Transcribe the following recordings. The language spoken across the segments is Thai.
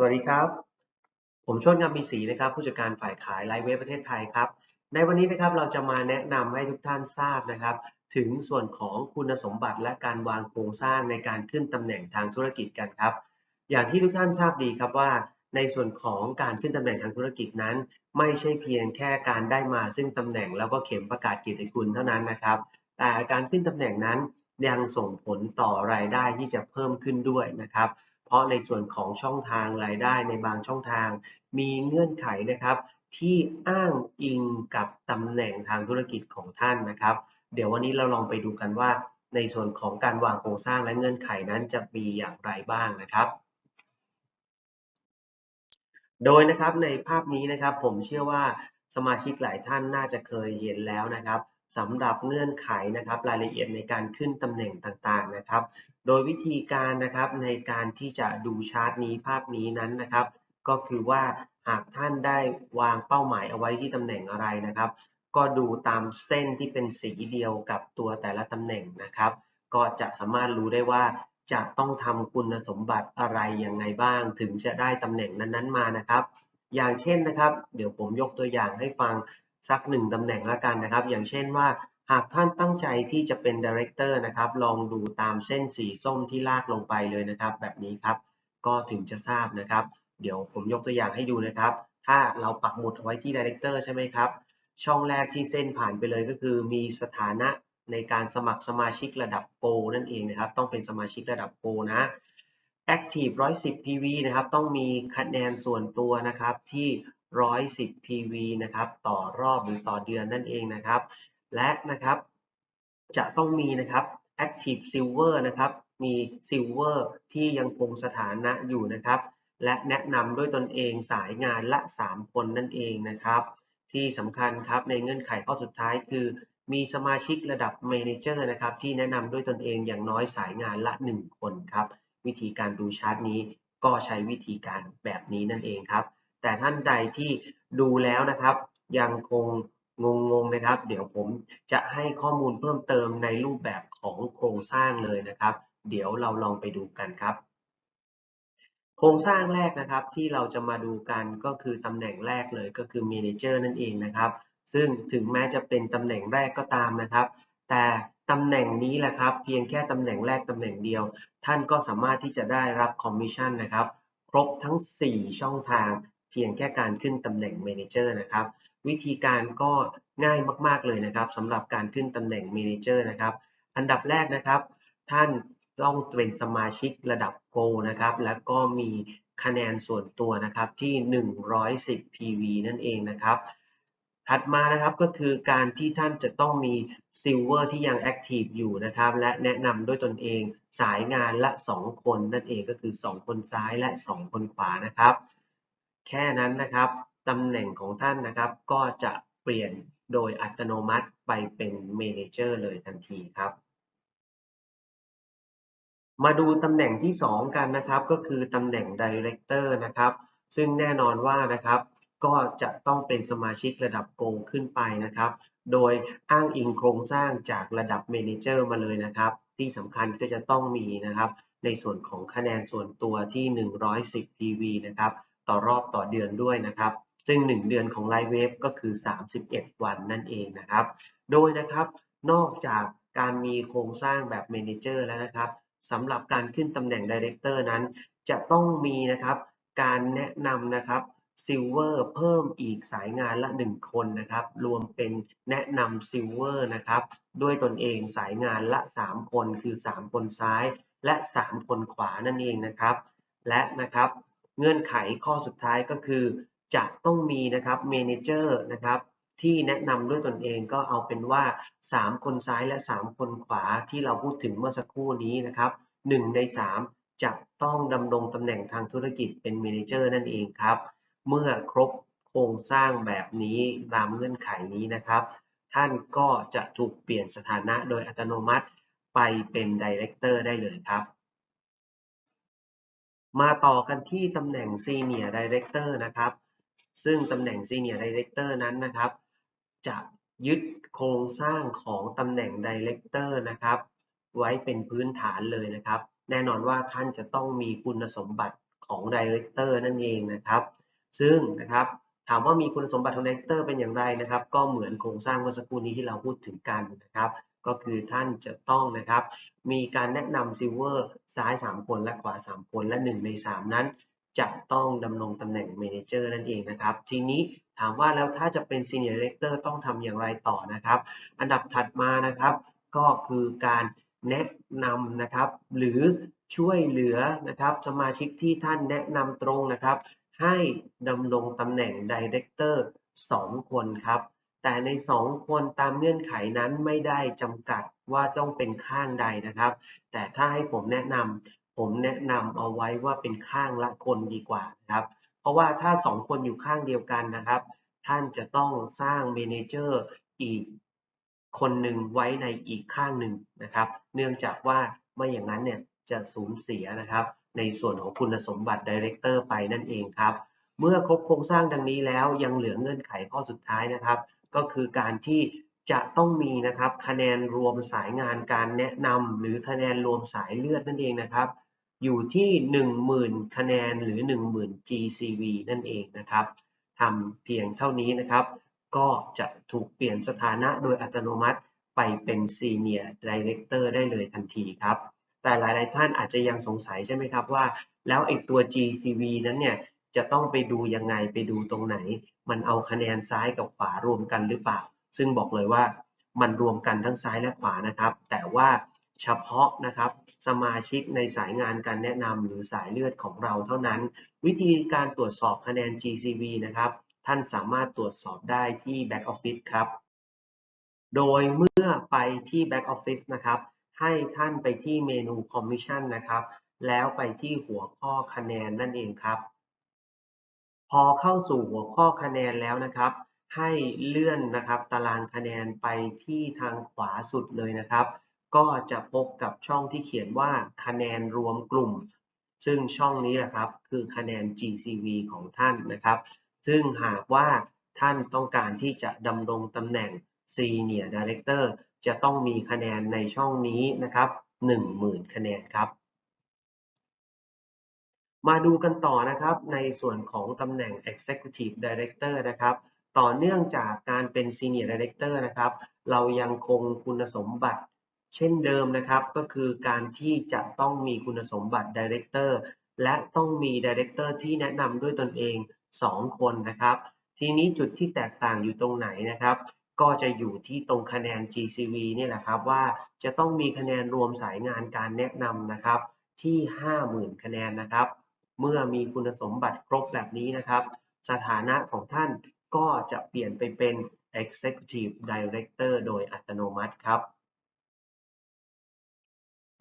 สวัสดีครับ ผมชติงามมีศรีนะครับ ผู้จัดการฝ่ายขายไลฟ์เว็บประเทศไทยครับ ในวันนี้นะครับเราจะมาแนะนำให้ทุกท่านทราบนะครับ ถึงส่วนของคุณสมบัติและการวางโครงสร้างในการขึ้นตำแหน่งทางธุรกิจกันครับ อย่างที่ทุกท่านทราบดีครับว่า ในส่วนของการขึ้นตำแหน่งทางธุรกิจนั้น ไม่ใช่เพียงแค่การได้มาซึ่งตำแหน่งแล้วก็เข็มประกาศเกียรติคุณเท่านั้นนะครับ แต่การขึ้นตำแหน่งนั้นยังส่งผลต่อรายได้ที่จะเพิ่มขึ้นด้วยนะครับ เพราะในส่วนของช่องทางรายได้ในบางช่องทาง มีเงื่อนไขนะครับ ที่อ้างอิงกับตำแหน่งทางธุรกิจของท่านนะครับ เดี๋ยววันนี้เราลองไปดูกันว่า ในส่วนของการวางโครงสร้างและเงื่อนไขนั้นจะมีอย่างไรบ้างนะครับโดยนะครับในภาพนี้นะครับผมเชื่อว่าสมาชิกหลายท่านน่าจะเคยเห็นแล้วนะครับ สำหรับเงื่อนไขนะครับรายละเอียดในการขึ้นตำแหน่งต่างๆนะครับ โดยวิธีการนะครับในการที่จะดูชาร์ตนี้ภาพนี้นั้นนะครับ ก็คือว่าหากท่านได้วางเป้าหมายเอาไว้ที่ตำแหน่งอะไรนะครับ ก็ดูตามเส้นที่เป็นสีเดียวกับตัวแต่ละตำแหน่งนะครับ ก็จะสามารถรู้ได้ว่าจะต้องทำคุณสมบัติอะไรยังไงบ้าง ถึงจะได้ตำแหน่งนั้นๆมานะครับ อย่างเช่นนะครับ เดี๋ยวผมยกตัวอย่างให้ฟัง สักหนึ่งตำแหน่งละกันนะครับ อย่างเช่นว่าหากท่านตั้งใจที่จะเป็นดีเรคเตอร์นะครับ ลองดูตามเส้นสีส้มที่ลากลงไปเลยนะครับ แบบนี้ครับ ก็ถึงจะทราบนะครับ เดี๋ยวผมยกตัวอย่างให้ดูนะครับ ถ้าเราปักหมุดเอาไว้ที่ดีเรคเตอร์ใช่ไหมครับ ช่องแรกที่เส้นผ่านไปเลยก็คือ มีสถานะในการสมัครสมาชิกระดับโปรนั่นเองนะครับ ต้องเป็นสมาชิกระดับโปรนะ Active 110 PV นะครับ ต้องมีคะแนนส่วนตัวนะครับที่ 110 PV นะครับต่อรอบหรือต่อเดือนนั่นเองนะครับ และนะครับจะต้องมีนะครับ Active Silver นะครับมี Silver ที่ยังคงสถานะอยู่นะครับ และแนะนำด้วยตนเองสายงานละ 3 คนนั่นเองนะครับ ที่สำคัญครับในเงื่อนไขข้อสุดท้ายคือ มีสมาชิกระดับ Manager นะครับที่แนะนำด้วยตนเองอย่างน้อยสายงานละ 1 คนครับ วิธีการดูชาร์ตนี้ก็ใช้วิธีการแบบนี้นั่นเองครับ แต่ท่านใดที่ดูแล้วนะครับ ยังคงงงๆนะครับ เดี๋ยวผมจะให้ข้อมูลเพิ่มเติมในรูปแบบของโครงสร้างเลยนะครับ เดี๋ยวเราลองไปดูกันครับ โครงสร้างแรกนะครับที่เราจะมาดูกันก็คือตำแหน่งแรกเลยก็คือ Manager นั่นเองนะครับ ซึ่งถึงแม้จะเป็นตำแหน่งแรกก็ตามนะครับ แต่ตำแหน่งนี้แหละครับ เพียงแค่ตำแหน่งแรกตำแหน่งเดียว ท่านก็สามารถที่จะได้รับคอมมิชชั่นนะครับ ครบทั้ง 4 ช่องทาง เพียงแค่การขึ้นตำแหน่ง Manager นะครับ วิธีการก็ง่ายมากๆเลยนะครับสำหรับการขึ้นตำแหน่ง Manager นะครับ อันดับแรกนะครับ ท่านต้องเป็นสมาชิกระดับ Go นะครับ แล้วก็มีคะแนนส่วนตัวนะครับที่ 110 PV นั่นเองนะครับ ถัดมานะครับก็คือการที่ท่านจะต้องมี Silver ที่ยัง Active อยู่นะครับ และแนะนำด้วยตนเองสายงานละ 2 คนนั่นเองก็คือ 2 คนซ้ายและ 2 คนขวานะครับ แค่นั้นนะครับตำแหน่งของท่านนะครับก็จะเปลี่ยนโดยอัตโนมัติไปเป็น Manager เลยทันทีครับ มาดูตำแหน่งที่ 2 กันนะครับ ก็คือตำแหน่ง Director นะครับ ซึ่งแน่นอนว่านะครับก็จะต้องเป็นสมาชิกระดับโกขึ้นไปนะครับ โดยอ้างอิงโครงสร้างจากระดับ Manager มาเลยนะครับ ที่สำคัญก็จะต้องมีนะครับ ในส่วนของคะแนนส่วนตัวที่ 110 PV นะครับ ต่อรอบต่อเดือนด้วยนะครับ ซึ่ง 1 เดือนของ Live Wave ก็คือ 31 วันนั่นเองนะครับ โดยนะครับนอกจากการมีโครงสร้างแบบ Manager แล้วนะครับสำหรับการขึ้นตำแหน่ง Director นั้น จะต้องมีนะครับการแนะนำนะครับ Silver เพิ่มอีกสายงานละ 1 คนนะครับ รวมเป็นแนะนำ Silver นะครับ ด้วยตนเองสายงานละ 3 คนคือ 3 คนซ้ายและ 3 คนขวานั่นเองนะครับ และนะครับ เงื่อนไขข้อสุดท้ายก็คือ จะต้องมีนะครับ Manager นะครับที่แนะนำด้วยตนเองก็เอาเป็นว่า 3 คนซ้ายและ 3 คนขวาที่เราพูดถึงเมื่อสักครู่นี้นะครับ1ใน 3 จะต้องดำรงตำแหน่งทางธุรกิจเป็น Manager นั่นเองครับ เมื่อครบโครงสร้างแบบนี้ตามเงื่อนไขนี้นะครับ ท่านก็จะถูกเปลี่ยนสถานะโดยอัตโนมัติไปเป็น Director ได้เลยครับ มาต่อกันที่ตำแหน่ง Senior Director นะครับ ซึ่งตำแหน่ง Senior Director นั้นนะครับ จะยึดโครงสร้างของตำแหน่ง Director นะครับ ไว้เป็นพื้นฐานเลยนะครับ แน่นอนว่าท่านจะต้องมีคุณสมบัติของ Director นั่นเองนะครับ ซึ่งนะครับถามว่ามีคุณสมบัติของ Director เป็นอย่างไรนะครับ ก็เหมือนโครงสร้างเมื่อสักครู่นี้ที่เราพูดถึงกันนะครับ ก็คือท่านจะต้องนะครับ มีการแนะนำซิลเวอร์ซ้าย 3 คนและขวา 3 คนและ 1 ใน 3 นั้น จะต้องดำรงตำแหน่ง Manager นั่นเองนะครับ ทีนี้ถามว่าแล้วถ้าจะเป็น Senior Director ต้องทำอย่างไรต่อนะครับ อันดับถัดมานะครับ ก็คือการแนะนำนะครับ หรือช่วยเหลือนะครับ สมาชิกที่ท่านแนะนำตรงนะครับ ให้ดำรงตำแหน่ง Director 2คนครับ แต่ใน 2 คนตามเงื่อนไขนั้นไม่ได้จำกัดว่าต้องเป็นข้างใดนะครับ แต่ถ้าให้ผมแนะนำผมแนะนำเอาไว้ว่าเป็นข้างละคนดีกว่านะครับ เพราะว่าถ้า 2 คนอยู่ข้างเดียวกันนะครับ ท่านจะต้องสร้างเมนเจอร์อีกคนหนึ่งไว้ในอีกข้างหนึ่งนะครับ เนื่องจากว่าไม่อย่างนั้นเนี่ยจะสูญเสียนะครับ ในส่วนของคุณสมบัติ Director ไปนั่นเองครับ เมื่อครบโครงสร้างดังนี้แล้วยังเหลือเงื่อนไขข้อสุดท้ายนะครับ ก็คือการที่จะต้องมีนะครับคะแนนรวมสายงานการแนะนำหรือคะแนนรวมสายเลือดนั่นเองนะครับ อยู่ที่ 10,000 คะแนนหรือ 10,000 GCV นั่นเองนะครับทำเพียงเท่านี้นะครับ ก็จะถูกเปลี่ยนสถานะโดยอัตโนมัติไปเป็น Senior Director ได้เลยทันทีครับ แต่หลาย ๆ ท่านอาจจะยังสงสัยใช่ไหมครับว่า แล้วไอ้ตัว GCV นั้นเนี่ย จะต้องไปดูยังไงไปดูตรงไหน มันเอาคะแนนซ้ายกับขวารวมกันหรือเปล่า ซึ่งบอกเลยว่ามันรวมกันทั้งซ้ายและขวานะครับ แต่ว่าเฉพาะนะครับสมาชิกในสายงานการแนะนำหรือสายเลือดของเราเท่านั้น วิธีการตรวจสอบคะแนน GCV นะครับ ท่านสามารถตรวจสอบได้ที่ Back Office ครับ โดยเมื่อไปที่ Back Office นะครับ ให้ท่านไปที่เมนู Commission นะครับ แล้วไปที่หัวข้อคะแนนนั่นเองครับ พอเข้าสู่หัวข้อคะแนนแล้วนะครับ ให้เลื่อนนะครับตารางคะแนนไปที่ทางขวาสุดเลยนะครับ ก็จะพบกับช่องที่เขียนว่าคะแนนรวมกลุ่ม ซึ่งช่องนี้แหละครับคือคะแนน GCV ของท่านนะครับ ซึ่งหากว่าท่านต้องการที่จะดำรงตำแหน่ง Senior Director จะต้องมีคะแนนในช่องนี้นะครับ10,000 คะแนนครับ มาดูกันต่อนะครับในส่วนของตำแหน่ง Executive Director นะครับ ต่อเนื่องจากการเป็น Senior Director นะครับ เรายังคงคุณสมบัติเช่นเดิมนะครับ ก็คือการที่จะต้องมีคุณสมบัติ Director และต้องมี Director ที่แนะนำด้วยตนเอง 2 คนนะครับ ทีนี้จุดที่แตกต่างอยู่ตรงไหนนะครับ ก็จะอยู่ที่ตรงคะแนน GCV นี่แหละครับว่าจะต้องมีคะแนนรวมสายงานการแนะนำนะครับที่ 50,000 คะแนนนะครับ เมื่อมีคุณสมบัติครบแบบนี้นะครับ สถานะของท่านก็จะเปลี่ยนไปเป็น Executive Director โดยอัตโนมัติครับ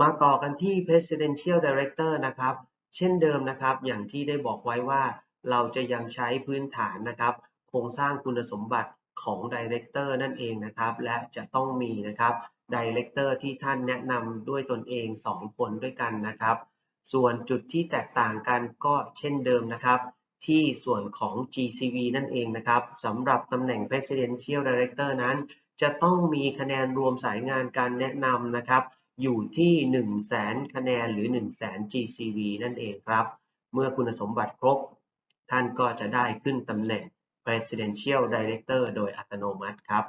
มาต่อกันที่ Presidential Director นะครับ เช่นเดิมนะครับ อย่างที่ได้บอกไว้ว่า เราจะยังใช้พื้นฐานนะครับ โครงสร้างคุณสมบัติของ Director นั่นเองนะครับ และจะต้องมีนะครับ Director ที่ท่านแนะนำด้วยตนเอง 2 คนด้วยกันนะครับ ส่วนจุดที่แตกต่างกันก็เช่นเดิมนะครับ ที่ส่วนของ GCV นั่นเองนะครับสำหรับตำแหน่ง Presidential Director นั้น จะต้องมีคะแนนรวมสายงานการแนะนำนะครับ อยู่ที่ 1 0 0 0 0แสนคะแนนหรือ 1 0 0 0 0แสน GCV นั่นเองครับ เมื่อคุณสมบัติครบ ท่านก็จะได้ขึ้นตำแหน่ง Presidential Director โดยอัตโนมัติครับ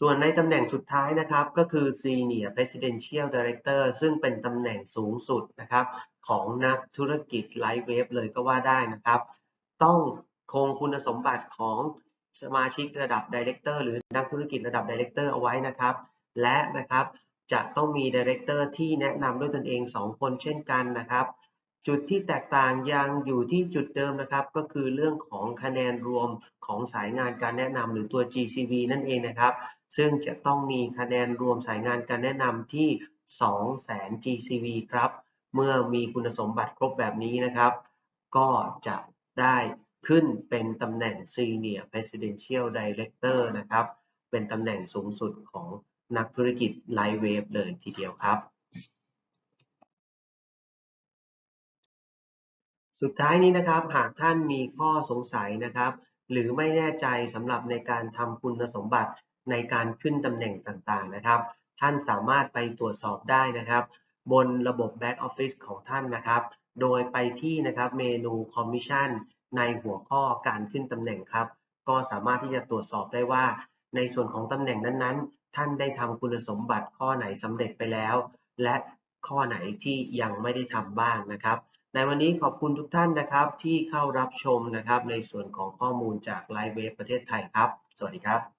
ส่วนในตำแหน่งสุดท้ายนะครับก็คือ Senior Presidential Director ซึ่งเป็นตำแหน่งสูงสุดนะครับของนักธุรกิจไลฟ์เวฟเลยก็ว่าได้นะครับ ต้องคงคุณสมบัติของสมาชิกระดับ Director หรือนักธุรกิจระดับ Director เอาไว้นะครับ และนะครับจะต้องมี Director ที่แนะนำด้วยตนเอง 2 คนเช่นกันนะครับ จุดที่แตกต่างยังอยู่ที่จุดเดิมนะครับ ก็คือเรื่องของคะแนนรวมของสายงานการแนะนำหรือตัว GCV นั่นเองนะครับ ซึ่งจะต้องมีคะแนนรวมสายงานการแนะนำที่ 200,000 GCV ครับ เมื่อมีคุณสมบัติครบแบบนี้นะครับ ก็จะได้ขึ้นเป็นตำแหน่ง Senior Presidential Director นะครับ เป็นตำแหน่งสูงสุดของนักธุรกิจไลฟ์เวฟเลยทีเดียวครับ สุดท้ายนี้นะครับ หากท่านมีข้อสงสัยนะครับ หรือไม่แน่ใจสำหรับในการทำคุณสมบัติ ในการขึ้นตำแหน่งต่างๆนะครับ ท่านสามารถไปตรวจสอบได้นะครับ บนระบบ Back Office ของท่านนะครับ โดยไปที่นะครับเมนู Commission ในหัวข้อการขึ้นตำแหน่งครับ ก็สามารถที่จะตรวจสอบได้ว่า ในส่วนของตำแหน่งนั้นๆ ท่านได้ทำคุณสมบัติข้อไหนสำเร็จไปแล้ว และข้อไหนที่ยังไม่ได้ทำบ้างนะครับ ในวันนี้ขอบคุณทุกท่านนะครับ ที่เข้ารับชมนะครับ ในส่วนของข้อมูลจากไลฟ์เวฟประเทศไทยครับ สวัสดีครับ